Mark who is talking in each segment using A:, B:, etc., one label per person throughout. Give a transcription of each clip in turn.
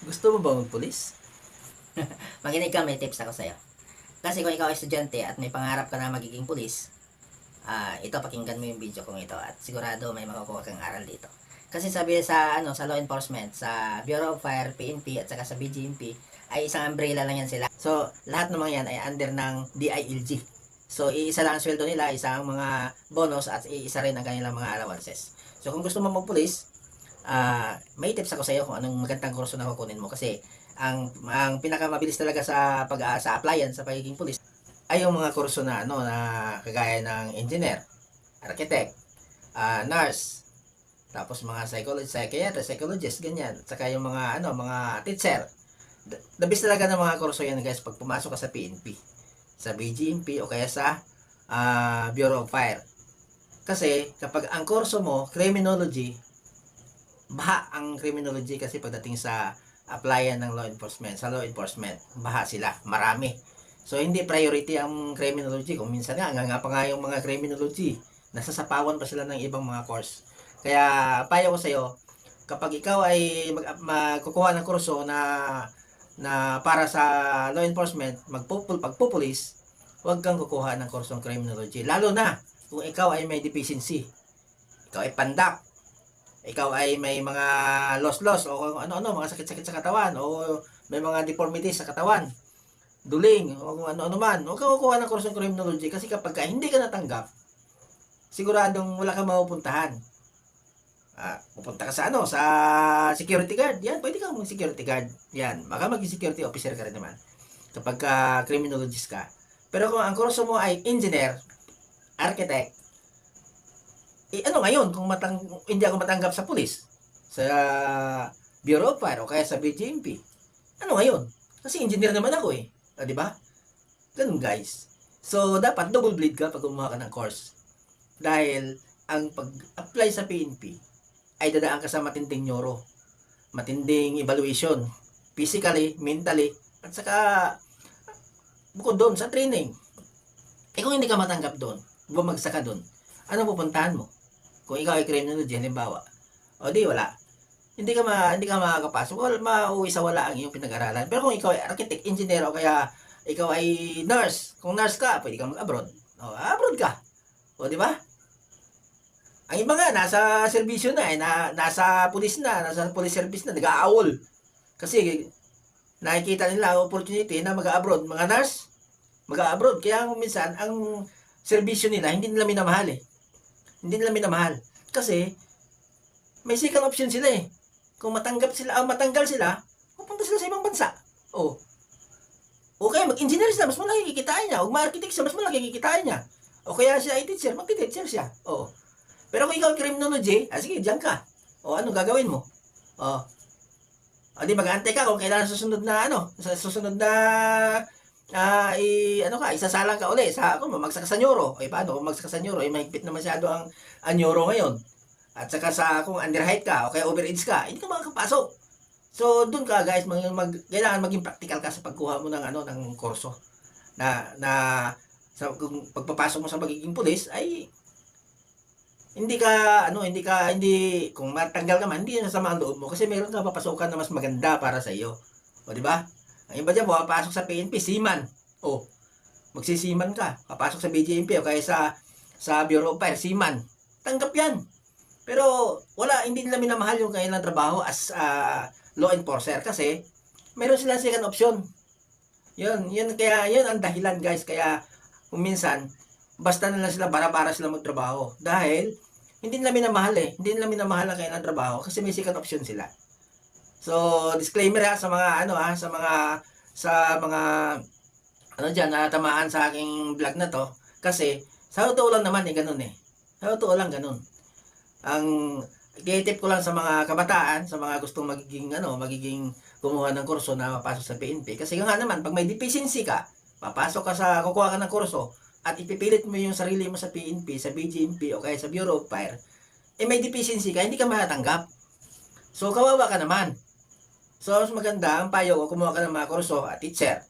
A: Gusto mo ba magpulis?
B: Makinig ka, may tips ako sa'yo. Kasi kung ikaw ay estudyante at may pangarap ka na magiging pulis, ah ito, pakinggan mo yung video kong ito at sigurado may makukuha kang aral dito. Kasi sabi sa ano sa law enforcement, sa Bureau of Fire, PNP at saka sa BGMP ay isang umbrella lang yan sila. So, lahat ng mga yan ay under ng DILG. So, iisa lang ang sweldo nila, isang mga bonus at iisa rin ang kanilang mga allowances. So, kung gusto mo magpulis, ah may tips ako sa iyo kung anong magandang kurso na kukunin mo kasi ang ang pinakamabilis talaga sa pag ah, sa applyan sa pagiging pulis ay yung mga kurso na ano na kagaya ng engineer, architect, ah, nurse, tapos mga psychologist, psychiatrist, psychologist, ganyan. Saka yung mga ano, mga teacher. The, best talaga ng mga kurso yan guys pag pumasok ka sa PNP, sa BGMP o kaya sa ah, Bureau of Fire. Kasi kapag ang kurso mo, criminology, baha ang criminology kasi pagdating sa applyan ng law enforcement, sa law enforcement, baha sila, marami. So, hindi priority ang criminology. Kung minsan nga, nga, nga pa nga yung mga criminology, nasasapawan pa sila ng ibang mga course. Kaya, payo ko sa'yo, kapag ikaw ay mag, magkukuha ng kurso na na para sa law enforcement, magpupul, pagpupulis, huwag kang kukuha ng kurso ng criminology. Lalo na, kung ikaw ay may deficiency. Ikaw ay pandak. Ikaw ay may mga loss-loss o ano-ano, mga sakit-sakit sa katawan o may mga deformities sa katawan duling o ano-ano man. Huwag kang kukuha ng kurso ng criminology kasi kapag ka hindi ka natanggap, siguradong wala kang mapupuntahan. Ah, pupunta ka sa ano, sa security guard. Yan, pwede kang mag-security guard. Yan, baka maging security officer ka rin naman. Kapag ka criminologist ka. Pero kung ang kurso mo ay engineer, architect, eh ano ngayon kung matang hindi ako matanggap sa pulis, sa Bureau of Fire o kaya sa BGMP? Ano ngayon? Kasi engineer naman ako eh. Ah, di ba? Ganun guys. So, dapat double bleed ka pag gumawa ka ng course. Dahil, ang pag-apply sa PNP, ay dadaan ka sa matinding neuro. Matinding evaluation. Physically, mentally, at saka, bukod doon, sa training. Eh kung hindi ka matanggap doon, bumagsak ka doon, ano pupuntahan mo? Kung ikaw ay criminology, halimbawa, o di wala. Hindi ka ma, hindi ka makakapasok. Wala, mauwi sa wala ang iyong pinag-aralan. Pero kung ikaw ay architect, engineer, o kaya ikaw ay nurse, kung nurse ka, pwede ka mag-abroad. O, abroad ka. O, di ba? Ang iba nga, nasa serbisyo na, eh, na, nasa pulis na, nasa police service na, nag-aawol. Kasi, nakikita nila ang opportunity na mag-abroad. Mga nurse, mag-abroad. Kaya minsan, ang serbisyo nila, hindi nila minamahal eh. Hindi nila minamahal. Kasi, may second option sila eh. Kung matanggap sila, ah, matanggal sila, pupunta sila sa ibang bansa. Oh. O kaya mag-engineer sila, mas malaki kikitain niya. O ma-architect siya, mas malaki kikitain niya. O kaya siya ay teacher, mag-teacher siya. Oo. Pero kung ikaw criminology, ah, sige, diyan ka. O ano gagawin mo? O. O di mag-aantay ka kung kailan susunod na ano, susunod na ah i ano ka, isasalang ka uli sa kung mamagsak sa neuro. O paano kung magsak sa neuro, eh mahigpit na masyado ang, ang ngayon. At saka sa kung under height ka o kaya over age ka, hindi ka makakapasok. So doon ka guys, mag, mag, kailangan maging practical ka sa pagkuha mo ng ano ng kurso. Na na sa kung pagpapasok mo sa magiging pulis ay hindi ka ano hindi ka hindi kung matanggal ka man hindi na sama loob mo kasi meron ka papasukan na mas maganda para sa iyo. O di ba? Ang iba diyan papasok sa PNP, seaman. O magsisiman ka, papasok sa BJMP o kaya sa sa Bureau of Fire, seaman. Tanggap 'yan. Pero wala hindi nila minamahal yung kanilang trabaho as ah, law enforcer kasi meron silang second option. Yun, yun kaya yun ang dahilan guys kaya minsan basta na lang sila bara-bara sila magtrabaho dahil hindi nila minamahal eh. Hindi nila minamahal ang kanilang trabaho kasi may second option sila. So, disclaimer ha sa mga ano ha, sa mga sa mga ano diyan na tamaan sa aking vlog na to kasi sa totoo lang naman eh ganun eh. Sa totoo lang ganun. Ang tip ko lang sa mga kabataan, sa mga gustong magiging ano, magiging kumuha ng kurso na mapasok sa PNP kasi nga naman pag may deficiency ka, papasok ka sa kukuha ka ng kurso at ipipilit mo yung sarili mo sa PNP, sa BGMP o kaya sa Bureau of Fire, eh may deficiency ka, hindi ka matatanggap. So, kawawa ka naman. So, mas maganda, ang payo ko, kumuha ka ng mga kurso at teacher,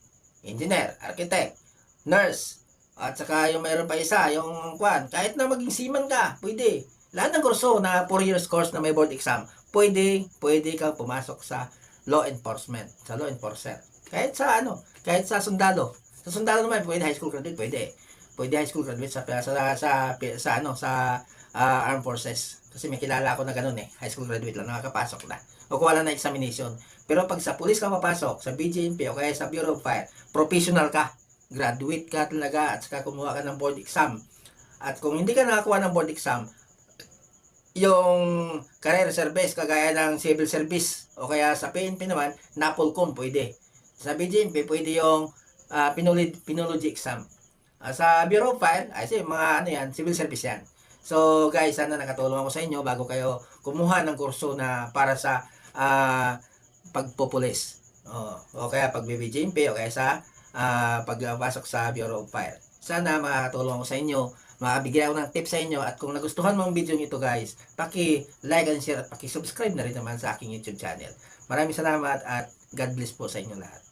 B: engineer, architect, nurse, at saka yung mayroon pa isa, yung kwan, kahit na maging seaman ka, pwede. Lahat ng kurso na 4 years course na may board exam, pwede, pwede kang pumasok sa law enforcement, sa law enforcer. Kahit sa ano, kahit sa sundalo. Sa sundalo naman pwede high school graduate, pwede. Pwede high school graduate sa sa sa sa, sa ano sa ah, armed forces. Kasi may kilala ako na ganun eh. High school graduate lang, nakakapasok na. O kung wala na examination. Pero pag sa police ka mapasok, sa BJMP o kaya sa Bureau of Fire, professional ka. Graduate ka talaga at saka kumuha ka ng board exam. At kung hindi ka nakakuha ng board exam, yung career service kagaya ng civil service o kaya sa PNP naman, NAPOLCOM pwede. Sa BJMP pwede yung uh, pinuli, pinology exam. Ah, sa Bureau of Fire, ay sige, mga ano yan, civil service yan. So guys, sana nakatulong ako sa inyo bago kayo kumuha ng kurso na para sa ah, pagpopulis. O, o kaya pag BBJMP o kaya sa ah, pagpasok sa Bureau of Fire. Sana makakatulong ako sa inyo, makabigay ako ng tips sa inyo at kung nagustuhan mo ang video nito guys, paki-like and share at paki-subscribe na rin naman sa aking YouTube channel. Maraming salamat at God bless po sa inyo lahat.